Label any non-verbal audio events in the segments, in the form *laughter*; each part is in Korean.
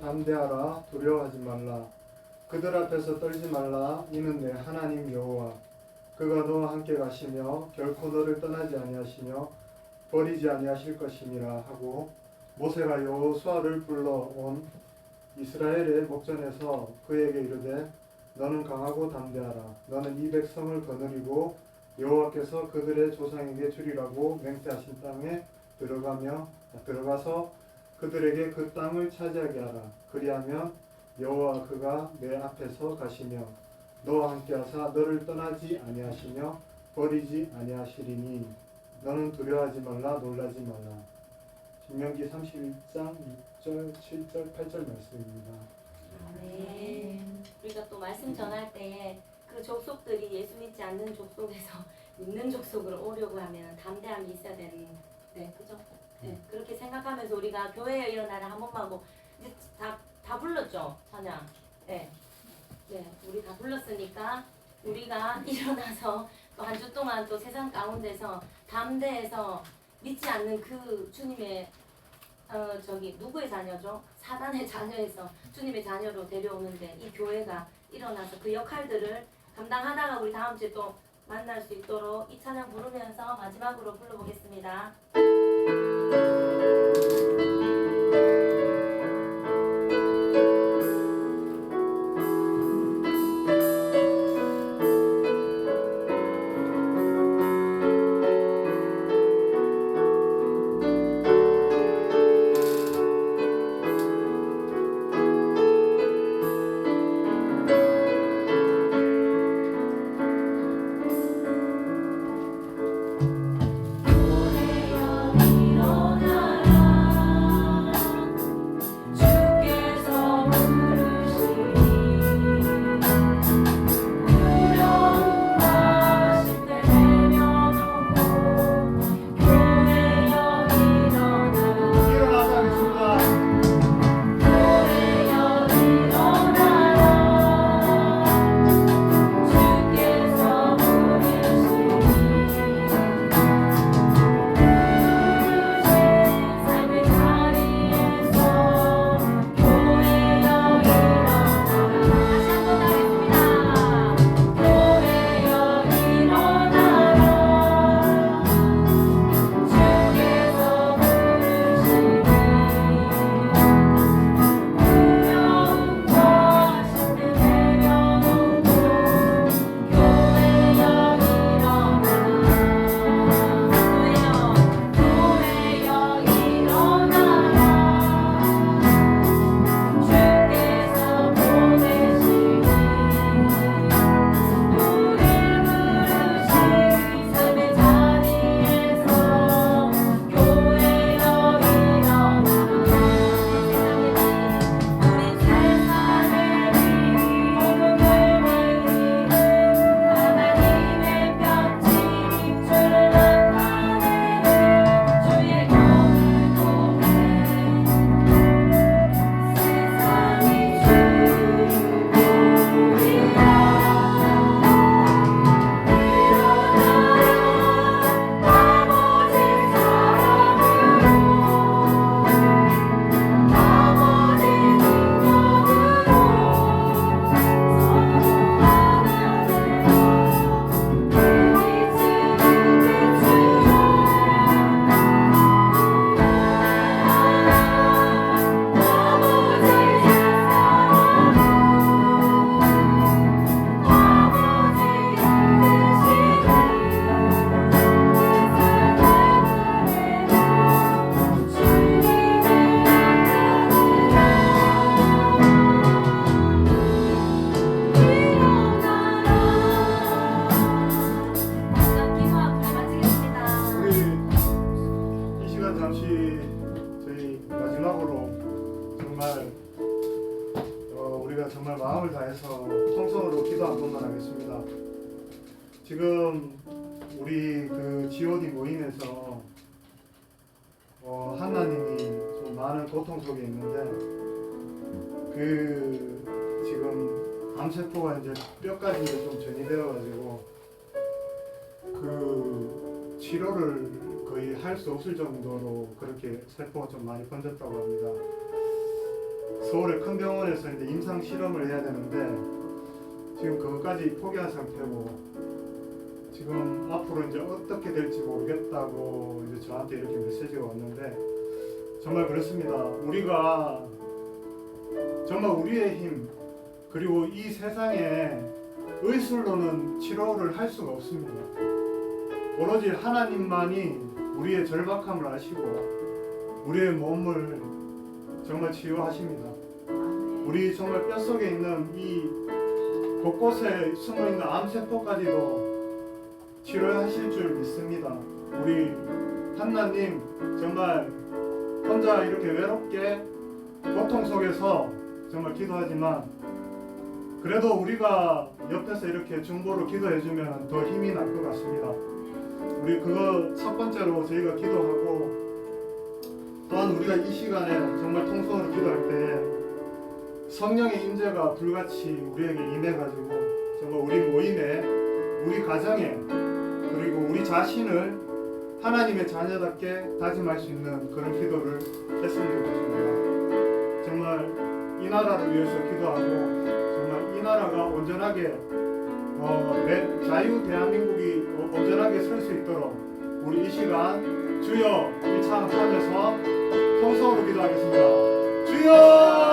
담대하라. 두려워하지 말라. 그들 앞에서 떨지 말라. 이는 내 하나님 여호와. 그가 너와 함께 가시며 결코 너를 떠나지 아니하시며 버리지 아니하실 것임이라 하고 모세가 여호수아를 불러온 이스라엘의 목전에서 그에게 이르되 너는 강하고 담대하라. 너는 이 백성을 거느리고 여호와께서 그들의 조상에게 주리라고 맹세하신 땅에 들어가며 들어가서 그들에게 그 땅을 차지하게 하라 그리하면 여호와 그가 내 앞에서 가시며 너와 함께하사 너를 떠나지 아니하시며 버리지 아니하시리니 너는 두려워하지 말라 놀라지 말라 신명기 31장 6절 7절 8절 말씀입니다. 네. 우리가 또 말씀 전할 때에 그 족속들이 예수 믿지 않는 족속에서 *laughs* 믿는 족속으로 오려고 하면 담대함이 있어야 되는 네 그죠? 네 그렇게 생각하면서 우리가 교회에 일어나라 한 번만 하고 이제 다, 다 불렀죠 찬양 네. 네 우리 다 불렀으니까 우리가 *laughs* 일어나서 또 한 주 동안 또 세상 가운데서 담대해서 믿지 않는 그 주님의 어 저기 누구의 자녀죠? 사단의 *laughs* 자녀에서 주님의 자녀로 데려오는데 이 교회가 일어나서 그 역할들을 감당하다가 우리 다음 주에 또 만날 수 있도록 이 찬양 부르면서 마지막으로 불러보겠습니다. Música 많은 고통 속에 있는데 그 지금 암세포가 이제 뼈까지 이제 좀 전이되어 가지고 그 치료를 거의 할 수 없을 정도로 그렇게 세포가 좀 많이 번졌다고 합니다. 서울의 큰 병원에서 이제 임상 실험을 해야 되는데 지금 그것까지 포기한 상태고 지금 앞으로 이제 어떻게 될지 모르겠다고 이제 저한테 이렇게 메시지가 왔는데 정말 그렇습니다. 우리가 정말 우리의 힘 그리고 이 세상에 의술로는 치료를 할 수가 없습니다. 오로지 하나님만이 우리의 절박함을 아시고 우리의 몸을 정말 치유하십니다. 우리 정말 뼛속에 있는 이 곳곳에 숨어 있는 암세포까지도 치료하실 줄 믿습니다. 우리 한나님 정말 혼자 이렇게 외롭게 고통 속에서 정말 기도하지만 그래도 우리가 옆에서 이렇게 중보로 기도해주면 더 힘이 날 것 같습니다. 우리 그거 첫 번째로 저희가 기도하고 또한 우리가 이 시간에 정말 통성으로 기도할 때 성령의 임재가 불같이 우리에게 임해가지고 정말 우리 모임에 우리 가정에 그리고 우리 자신을 하나님의 자녀답게 다짐할 수 있는 그런 기도를 했으면 좋겠습니다. 정말 이 나라를 위해서 기도하고 정말 이 나라가 온전하게 어, 내- 자유 대한민국이 어- 온전하게 설 수 있도록 우리 이 시간 주여 일창 하면서 통성으로 기도하겠습니다. 주여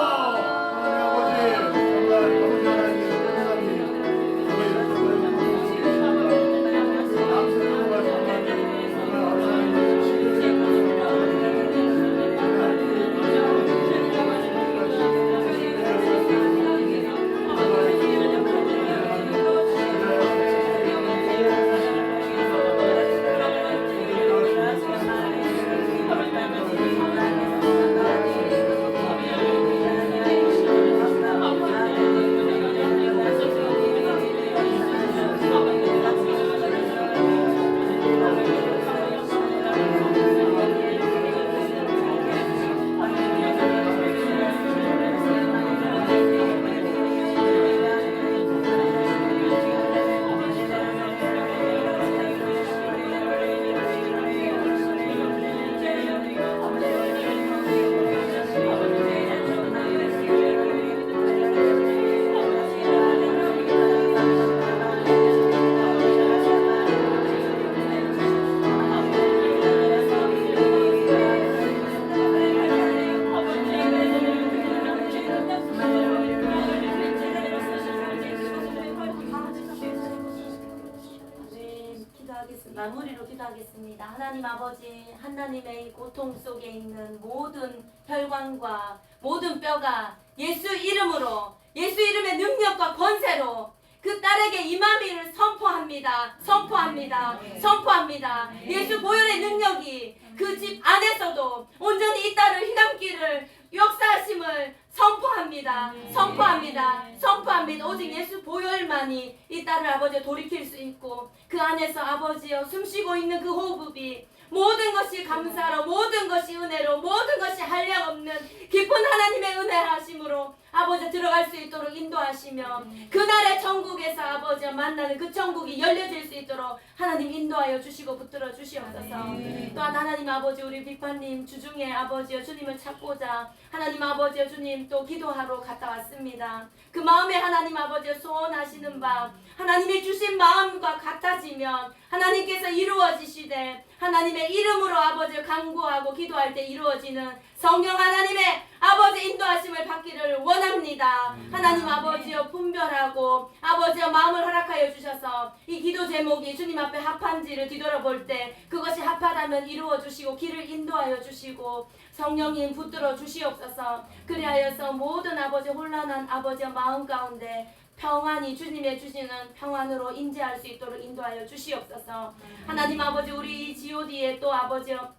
고통 속에 있는 모든 혈관과 모든 뼈가 예수 이름으로, 예수 이름의 능력과 권세로 그 딸에게 임함이를 선포합니다. 선포합니다. 선포합니다. 예수 보혈의 능력이 그 집 안에서도 온전히 이 딸을 휘감기를 역사하심을 선포합니다. 선포합니다. 선포합니다. 오직 예수 보혈만이 이 딸을 아버지 돌이킬 수 있고 그 안에서 아버지여 숨쉬고 있는 그 호흡이 모든 것이 감사로 모든 것이 은혜로 모든 것이 한량 없는 깊은 하나님의 은혜하심으로 아버지 들어갈 수 있도록 인도하시며 그날의 천국에서 아버지 만나는 그 천국이 열려질 수 있도록 하나님 인도하여 주시고 붙들어 주시옵소서. 또한 하나님 아버지 우리 비파님 주중에 아버지여 주님을 찾고자 하나님 아버지여 주님 또 기도하러 갔다 왔습니다. 그 마음에 하나님 아버지여 소원하시는 바 하나님이 주신 마음과 같아지면 하나님께서 이루어지시되 하나님의 이름으로 아버지를 간구하고 기도할 때 이루어지는 성령 하나님의 아버지 인도하심을 받기를 원합니다. 하나님 아버지여 분별하고 아버지여 마음을 허락하여 주셔서 이 기도 제목이 주님 앞에 합한지를 뒤돌아볼 때 그것이 합하다면 이루어 주시고 길을 인도하여 주시고 성령님 붙들어 주시옵소서 그리하여서 모든 아버지 혼란한 아버지의 마음 가운데 평안이 주님의 주시는 평안으로 인지할 수 있도록 인도하여 주시옵소서. 하나님 아버지 우리 G.O.D에 또 아버지여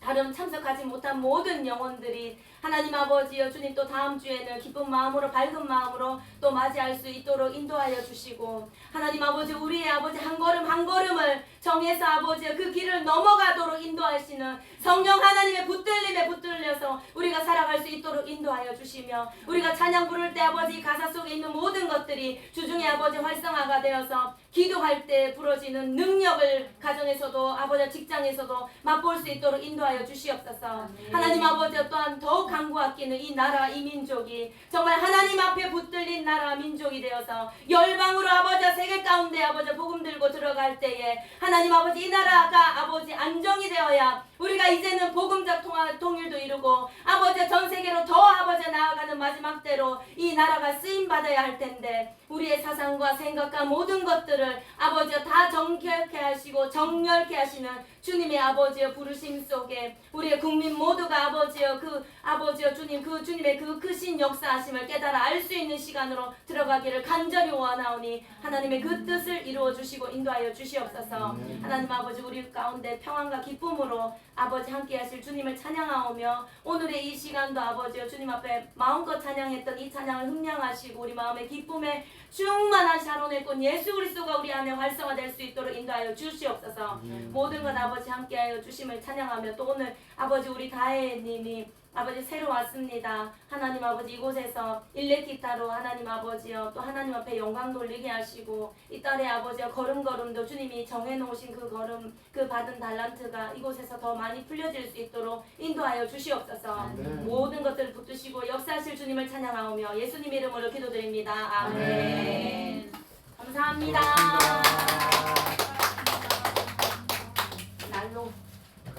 다른 참석하지 못한 모든 영혼들이 하나님 아버지여 주님 또 다음 주에는 기쁜 마음으로 밝은 마음으로 또 맞이할 수 있도록 인도하여 주시고 하나님 아버지 우리의 아버지 한 걸음 한 걸음을 정해서 아버지여 그 길을 넘어가도록 인도하여 하시는 성령 하나님의 붙들림에 붙들려서 우리가 살아갈 수 있도록 인도하여 주시며 우리가 찬양 부를 때 아버지 가사 속에 있는 모든 것들이 주중에 아버지 활성화가 되어서 기도할 때 부러지는 능력을 가정에서도 아버지 직장에서도 맛볼 수 있도록 인도하여 주시옵소서. 하나님 아버지 또한 더욱 강구하기는 이 나라 이 민족이 정말 하나님 앞에 붙들린 나라 민족이 되어서 열방으로 아버지 세계 가운데 아버지 복음 들고 들어갈 때에 하나님 아버지 이 나라가 아버지 안정이 되어야 우리가 이제는 복음적 통화, 통일도 이루고 아버지 전 세계로 더 아버지 나아가는 마지막 때로 이 나라가 쓰임 받아야 할 텐데 우리의 사상과 생각과 모든 것들을 아버지 다 정결케 하시고 정렬케 하시는 주님의 아버지의 부르심 속에 우리의 국민 모두가 아버지여 그 아버지여 주님 그 주님의 그 크신 역사하심을 깨달아 알 수 있는 시간으로 들어가기를 간절히 원하오니 하나님의 그 뜻을 이루어 주시고 인도하여 주시옵소서. 하나님 아버지 우리 가운데 평안과 기쁨으로 아버지 함께 하실 주님을 찬양하오며 오늘의 이 시간도 아버지여 주님 앞에 마음껏 찬양했던 이 찬양을 흠량하시고 우리 마음의 기쁨에 충만한 샤론의 꽃 예수 그리스도가 우리 안에 활성화될 수 있도록 인도하여 주시옵소서. 모든 것 아버지 함께하여 주심을 찬양하며 또 오늘 아버지 우리 다혜님이 아버지 새로 왔습니다. 하나님 아버지 이곳에서 일렉기타로 하나님 아버지여 또 하나님 앞에 영광 돌리게 하시고 이 딸의 아버지여 걸음걸음도 주님이 정해놓으신 그 걸음 그 받은 달란트가 이곳에서 더 많이 풀려질 수 있도록 인도하여 주시옵소서. 아멘. 모든 것들을 붙드시고 역사하실 주님을 찬양하오며 예수님 이름으로 기도드립니다. 아멘. 아멘. 감사합니다. 난로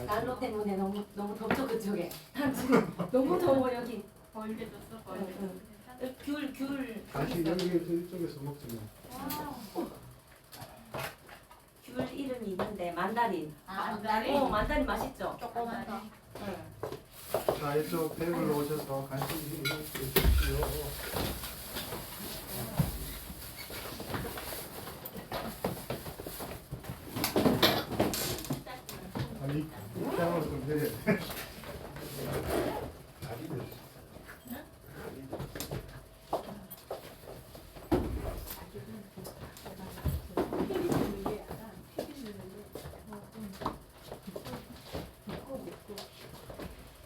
난로 때문에 너무 너무 덥죠 그쪽에. 너무 더워 여기. 벌게 줬어 벌게 응, 귤 귤. 다시 여기에서 이쪽에서 먹지 뭐. 귤 이름이 있는데 만다린. 아, 어 만다린? 만다린 맛있죠. 조그맣다. 응. 자 이쪽 테이블로 오셔서 간식 드십시오. 아니 입장을 좀 드려야 돼.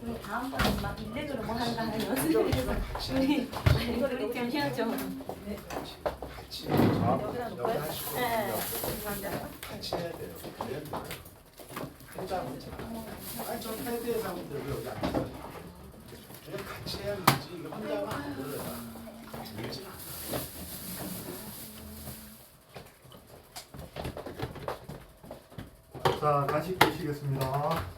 우리 다음번에 막 일렉으로 뭐 한다 하는 연습을 해서 우리 이거를 우리 좀 해야죠. 같이 여기다 놓을까요? 하시고 네. 같이 해야 돼요. 회장은 아니 저 패드에 사람들 왜 여기 앉아서 그냥 같이 해야 되지 이거 혼자 하면 안 돼요. 들지 자 간식 드시겠습니다.